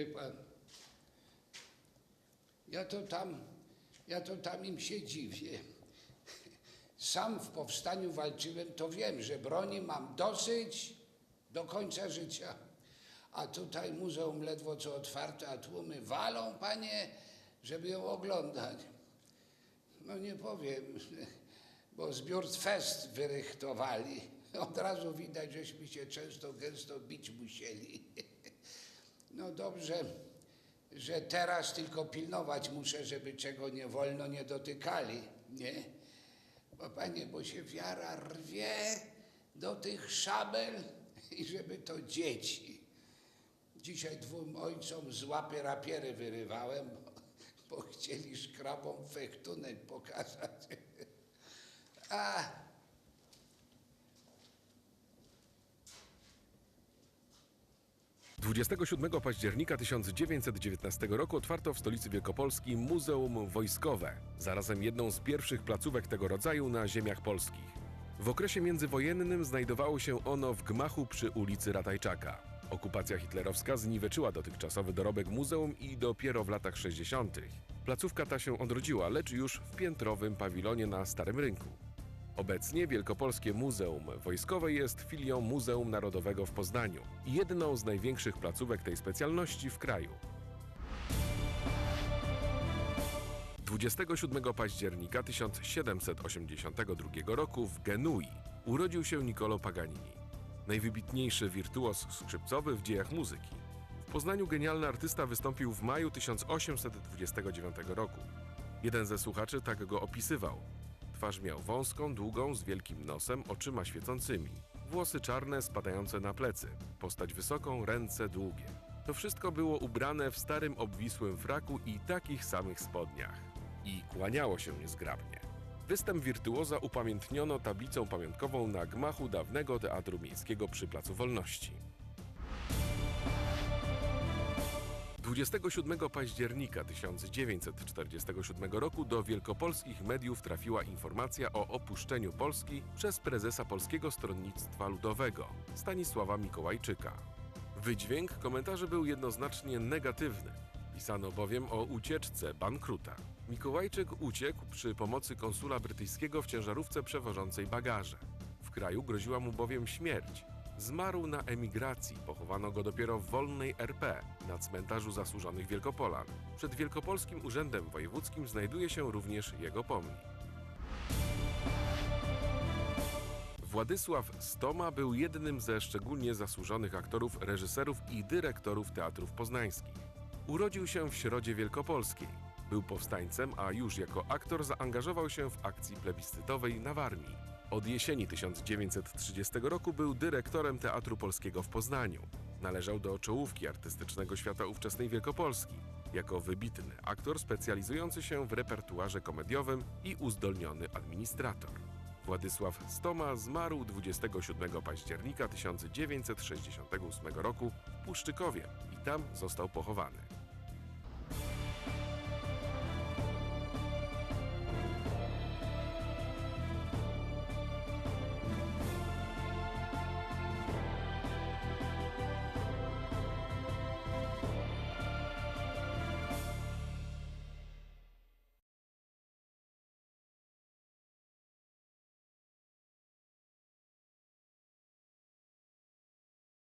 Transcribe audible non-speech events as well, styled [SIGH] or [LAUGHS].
Wie pan, ja to tam, ja to tam im się dziwię. Sam w powstaniu walczyłem, to wiem, że broni mam dosyć do końca życia. A tutaj muzeum ledwo co otwarte, a tłumy walą, panie, żeby ją oglądać. No nie powiem, bo zbiór fest wyrychtowali. Od razu widać, żeśmy się często, gęsto bić musieli. No dobrze, że teraz tylko pilnować muszę, żeby czego nie wolno nie dotykali, nie? Bo panie, bo się wiara rwie do tych szabel [LAUGHS] i żeby to dzieci. Dzisiaj dwóm ojcom z łapy rapiery wyrywałem, bo, bo chcieli szkrabom fechtunek pokazać. [LAUGHS] A 27 października 1919 roku otwarto w stolicy Wielkopolski Muzeum Wojskowe, zarazem jedną z pierwszych placówek tego rodzaju na ziemiach polskich. W okresie międzywojennym znajdowało się ono w gmachu przy ulicy Ratajczaka. Okupacja hitlerowska zniweczyła dotychczasowy dorobek muzeum i dopiero w latach 60. placówka ta się odrodziła, lecz już w piętrowym pawilonie na Starym Rynku. Obecnie Wielkopolskie Muzeum Wojskowe jest filią Muzeum Narodowego w Poznaniu i jedną z największych placówek tej specjalności w kraju. 27 października 1782 roku w Genui urodził się Niccolo Paganini, najwybitniejszy wirtuos skrzypcowy w dziejach muzyki. W Poznaniu genialny artysta wystąpił w maju 1829 roku. Jeden ze słuchaczy tak go opisywał. Twarz miał wąską, długą, z wielkim nosem, oczyma świecącymi. Włosy czarne spadające na plecy, postać wysoką, ręce długie. To wszystko było ubrane w starym obwisłym fraku i takich samych spodniach. I kłaniało się niezgrabnie. Występ wirtuoza upamiętniono tablicą pamiątkową na gmachu dawnego Teatru Miejskiego przy Placu Wolności. 27 października 1947 roku do wielkopolskich mediów trafiła informacja o opuszczeniu Polski przez prezesa Polskiego Stronnictwa Ludowego Stanisława Mikołajczyka. Wydźwięk komentarzy był jednoznacznie negatywny. Pisano bowiem o ucieczce bankruta. Mikołajczyk uciekł przy pomocy konsula brytyjskiego w ciężarówce przewożącej bagaże. W kraju groziła mu bowiem śmierć. Zmarł na emigracji, pochowano go dopiero w wolnej RP, na cmentarzu zasłużonych Wielkopolan. Przed Wielkopolskim Urzędem Wojewódzkim znajduje się również jego pomnik. Władysław Stoma był jednym ze szczególnie zasłużonych aktorów, reżyserów i dyrektorów teatrów poznańskich. Urodził się w Środzie Wielkopolskiej. Był powstańcem, a już jako aktor zaangażował się w akcji plebiscytowej na Warmii. Od jesieni 1930 roku był dyrektorem Teatru Polskiego w Poznaniu. Należał do czołówki artystycznego świata ówczesnej Wielkopolski. Jako wybitny aktor specjalizujący się w repertuarze komediowym i uzdolniony administrator. Władysław Stoma zmarł 27 października 1968 roku w Puszczykowie i tam został pochowany.